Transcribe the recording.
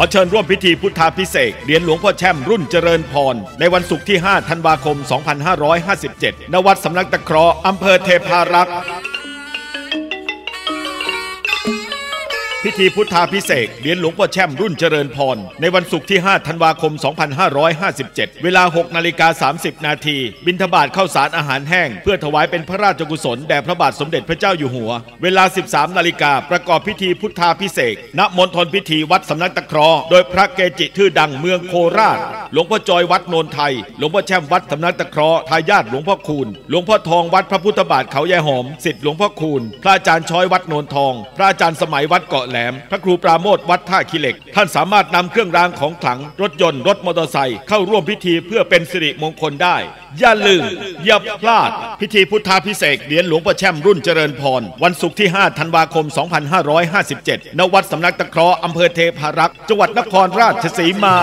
ขอเชิญร่วมพิธีพุทธาพิเศษเหรียญหลวงพ่อแช่มรุ่นเจริญพร ในวันศุกร์ที่ 5 ธันวาคม 2557 ณ วัดสำนักตะเคราะห์อำเภอเทพารักษ์ พิธีพุทธาพิเศษเหรียญหลวงพ่อแช่มรุ่นเจริญพร ในวันศุกร์ที่ 5 ธันวาคม 2557 เวลา 6 นาฬิกา 30 นาที บิณฑบาตเข้าสารอาหารแห้ง เพื่อถวายเป็นพระราชกุศล แด่พระบาทสมเด็จพระเจ้าอยู่หัว เวลา 13 นาฬิกาประกอบพิธีพุทธาพิเศษณมณฑลพิธีวัดสำนักตะคราะห์โดยพระเกจิชื่อดังเมืองโคราช หลวงพ่อจอยวัดโนนไทย หลวงพ่อแช่มวัดสำนักตะคราะห์ทายาทหลวงพ่อคูณ หลวงพ่อทองวัดพระพุทธบาทเขายายหอมสิทธิ์หลวงพ่อคูณ พระอาจารย์ช้อยวัดโนนทอง พระอาจารย์สมัยวัดเกาะแหลม พระครูปราโมทวัดท่าขี้เหล็ก ท่านสามารถนำเครื่องรางของขลัง รถยนต์ รถมอเตอร์ไซค์เข้าร่วมพิธีเพื่อเป็นสิริมงคลได้ อย่าลืมอย่าพลาด พิธีพุทธาพิเศษเหรียญหลวงพ่อแช่มรุ่นเจริญพร วันศุกร์ที่ 5 ธันวาคม 2557 ณ วัดสำนักตะเคราะห์อำเภอเทพารักษ์ จังหวัดนครราชสีมา